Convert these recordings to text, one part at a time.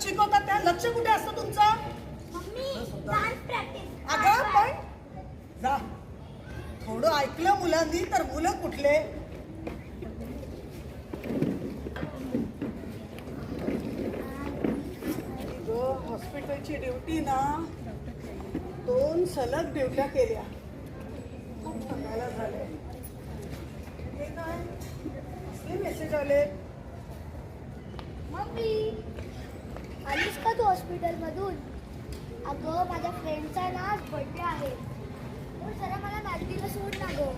शिकवतात त्या? लक्ष कुठे असतं तुमचं? मम्मी डान्स प्रॅक्टिस अगं पण जा. थोडं ऐकलं मुलांनी तर मुलं कुठले? हॉस्पिटलची ड्युटी ना दोन सलग ड्युट्या केल्या. खूप थकायला झाले. हे काय? मेसेज आले. मम्मी आलीस का तू हॉस्पिटलमधून? अगं माझ्या फ्रेंडचा ना आज बर्थडे आहे. तर जरा मला मॅगडीला सोड ना गं.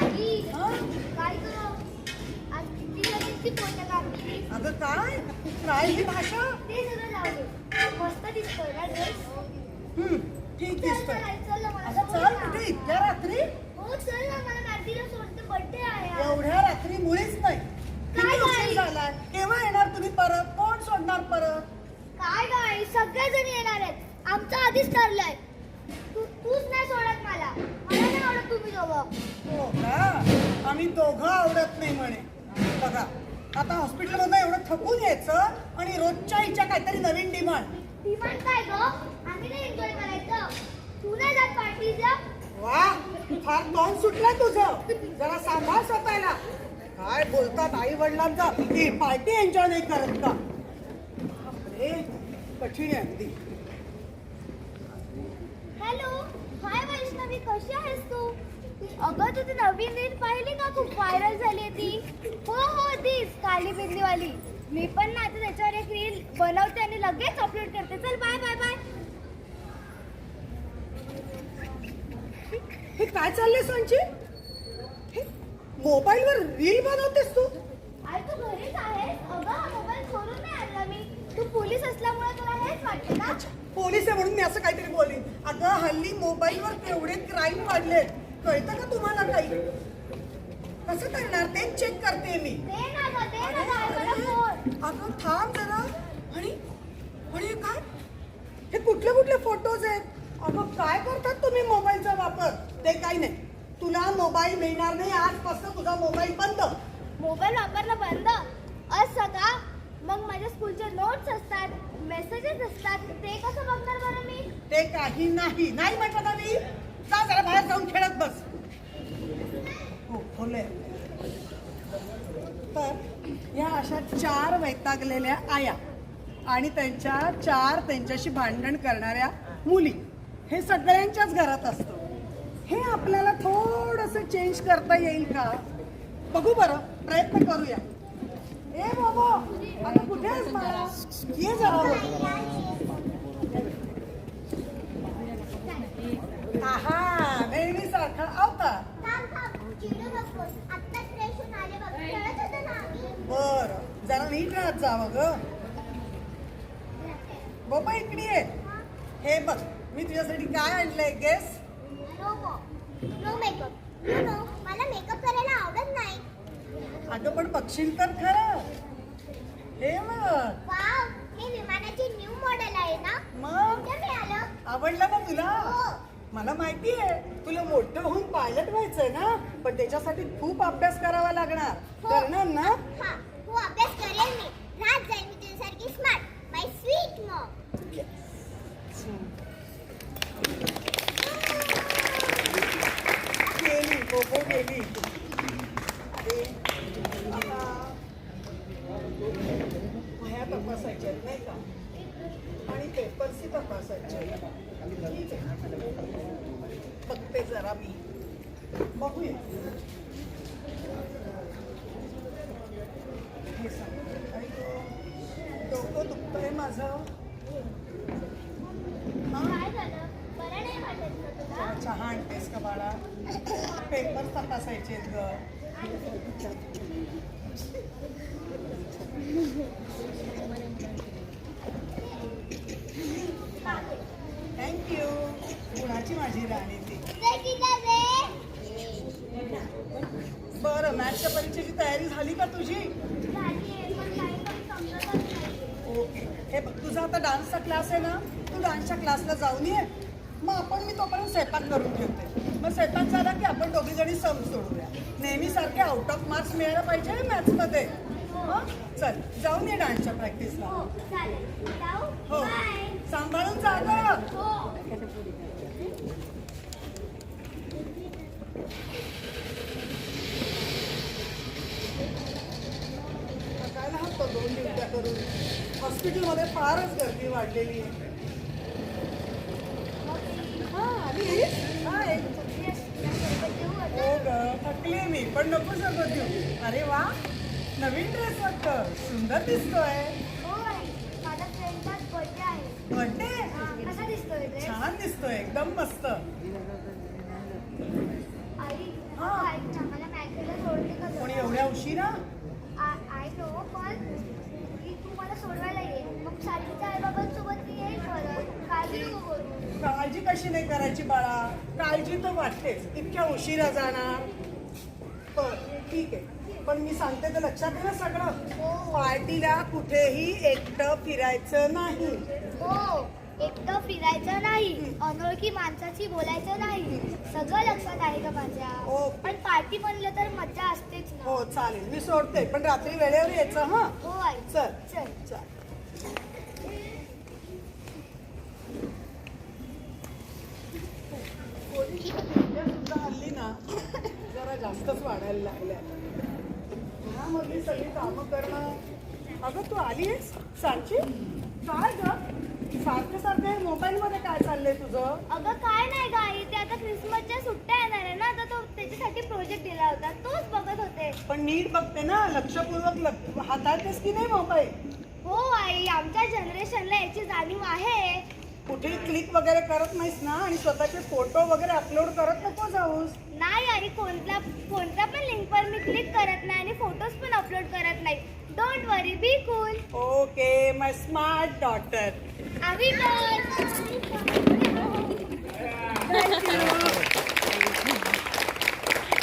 आई? काय गं? आज किती किती फोटो काढली अगं काय? काय ही भाषा? ते सगळं मस्त दिसतोय ना ड्रेस हम्म, ठीक चल दिसतोय. ना मला अगं सोड चल ना. कुठे? इतक्या रात्री? हो चल ना मला सोडते बर्थडे आहे आज. एवढ्या रात्री मुळीच नाही काय किती उशीर नाही? झालाय केव्हा येणार तुम्ही परत? कोण सोडणार परत? काय काय सगळेजण येणार आहेत. आमचं आधीच ठरलंय. तू तूच नाही सोडत मला. मला नाही आवडत तुम्ही दोघं. हो का? आम्ही दोघं आवडत नाही म्हणे. बघा आता हॉस्पिटलमधनं एवढं थकून यायचं आणि रोजच्या इच्छा काहीतरी नवीन डिमांड. डिमांड काय ग? आम्ही नाही एन्जॉय करायचं. तू नाही जात पार्टीच्या वा फार तोंड सुटलंय तुझं. जरा सांभाळ स्वतःला. काय बोलतात आई वडिलांचा? की पार्टी एन्जॉय नाही करत का? कठीण आहे अगदी. हॅलो हाय वैष्णवी कशी आहेस तू? अगं तू ती नवीन रील पाहिली का? खूप व्हायरल झाली आहे ती. हो हो तीच काली बिंदीवाली. मी पण ना आता त्याच्यावर एक रील बनवते आणि लगेच अपलोड करते. चल बाय बाय बाय हे काय चाललंय सांची मोबाईलवर रील बनवतेस तू? आई तू घरीच आहेस? अगं हा मोबाईल चोरून नाही आणला मी. तू पोलीस असल्यामुळे तुला हेच वाटते ना? पोलीस आहे म्हणून मी असं काहीतरी बोलीन अगं हल्ली मोबाईलवर केवढे क्राईम वाढले कळतं का तुम्हाला काही? कसं करणार? तेच चेक करते मी. दे ना गं, दे ना गं, मला फोन. अगं थांब जरा. आणि आणि हे काय? हे कुठले कुठले फोटोज आहेत? अगं काय करतात तुम्ही मोबाईलचा वापर? ते काही नाही. तुला मोबाईल मिळणार नाही आजपासून तुझा मोबाईल बंद. मोबाईल वापरणं बंद? असं का? मग माझ्या स्कूलचे नोट्स असतात मेसेजेस असतात ते कसं बघणार बरं मी? ते काही नाही. नाही म्हटलं ना मी. जा जरा बाहेर जाऊन खेळत बस. हो खोले तर या अशा चार वैतागलेल्या आया आणि त्यांच्या चार त्यांच्याशी भांडण करणाऱ्या मुली. हे सगळ्यांच्याच घरात असतं. हे आपल्याला असं चेंज करता येईल का? बघू बरं प्रयत्न करूया. ए बाबा आता कुठे आहेस मला ये जरा वर. आहा नेहमीसारखा आवता. बर जरा नीट राहत जावं ग बाबा इकडे ये. हे बघ मी तुझ्यासाठी काय आणलंय गेस मला मेकअप करायला आवडत नाही. अगं पण बघशील तर खरं. हे मग वाव हे विमानाची न्यू मॉडेल आहे ना? मग? कुठे मिळालं? आवडलं ना तुला? हो. मला माहिती आहे. तुला मोठं होऊन पायलट व्हायचंय ना? पण त्याच्यासाठी खूप अभ्यास करावा लागणार. हो. करणार ना? हा हो अभ्यास करेल मी. राहत जाईल मी तुझ्यासारखी स्मार्ट माय स्वीट मॉम गेली गोगो गेली अरे आता वह्या तपासायच्या नाही का? आणि पेपर्सही तपासायचे ठीक आहे. बघते जरा मी. बघूया. हे सांग. गं, डोकं दुखतंय माझं. हा चहा आणतेस का बाळा? पेपर तपासायचे आहेत ग थँक्यू गुणाची माझी राणी ती बरं मॅथच्या परीक्षेची तयारी झाली का तुझी? ओके. हे बघ तुझा आता डान्सचा क्लास आहे ना तू डान्सच्या क्लासला जाऊन ये. मग आपण मी तोपर्यंत स्वयंपाक करून ठेवते. मग स्वयंपाक झाला की आपण दोघी जणी सम सोडूया. नेहमीसारखे आउट ऑफ मार्क्स मिळायला पाहिजे मॅथ्समध्ये हं? चल जाऊन ये डान्सच्या प्रॅक्टिसला हो हो. सांभाळून जा गं. हो काय हवं दोन ड्युट्या करून हॉस्पिटलमध्ये फारच गर्दी वाढलेली आहे. हा? हाय. हो थकले मी पण नको सगळं देऊ. अरे वा नवीन ड्रेस वाटतं. सुंदर दिसतोय. बर्थडे बर्थडे हा, ड्रेस छान दिसतोय एकदम मस्त. हा. कोणी? एवढ्या उशिरा आय नो पण की तू मला सोडवायला ये. मग साठीच्या आईबाबांसोबत मी येईल परत. काळजी नको करू. काळजी कशी नाही करायची बाळा? काळजी तर वाटतेच. इतक्या उशिरा जाणार. बर ठीक आहे. पण मी सांगते तर लक्षात आहे ना सगळं. पार्टीला कुठेही एकटं फिरायचं नाही. हो. एकटं फिरायचं नाही अनोळखी माणसाची बोलायचं नाही. सगळं लक्षात आहे का माझ्या. हो. पण पार्टी म्हणलं तर मजा असतेच ना. हो चालेल. मी सोडते. पण रात्री वेळेवर यायचं हा? हो आई चल. चल. चल सुद्धा हल्ली ना जरा जास्तच वाढायला लागल्या घरामधली सगळी कामं करणं. अगं तू आलीस सांची? काय ग? सारखं सारखं मोबाईल मध्ये काय चाललंय तुझं? अगं काय नाही ग आई. ते आता क्रिसमसच्या सुट्ट्या येणार आहे ना तर तो त्याच्यासाठी प्रोजेक्ट दिला होता. तोच बघत होते. पण नीट बघते ना लक्षपूर्वक लक्ष हाताळतेस की नाही मोबाईल? हो आई आमच्या जनरेशनला याची जाणीव आहे. कुठे क्लिक वगैरे करत नाहीस ना आणि स्वतःचे फोटो वगैरे अपलोड करत नको जाऊस. नाही आणि कोणत्या कोणत्या पण लिंकवर मी क्लिक करत नाही आणि फोटोज पण अपलोड करत नाही. Don't worry be cool okay my smart daughter आम्ही पण थँक्यू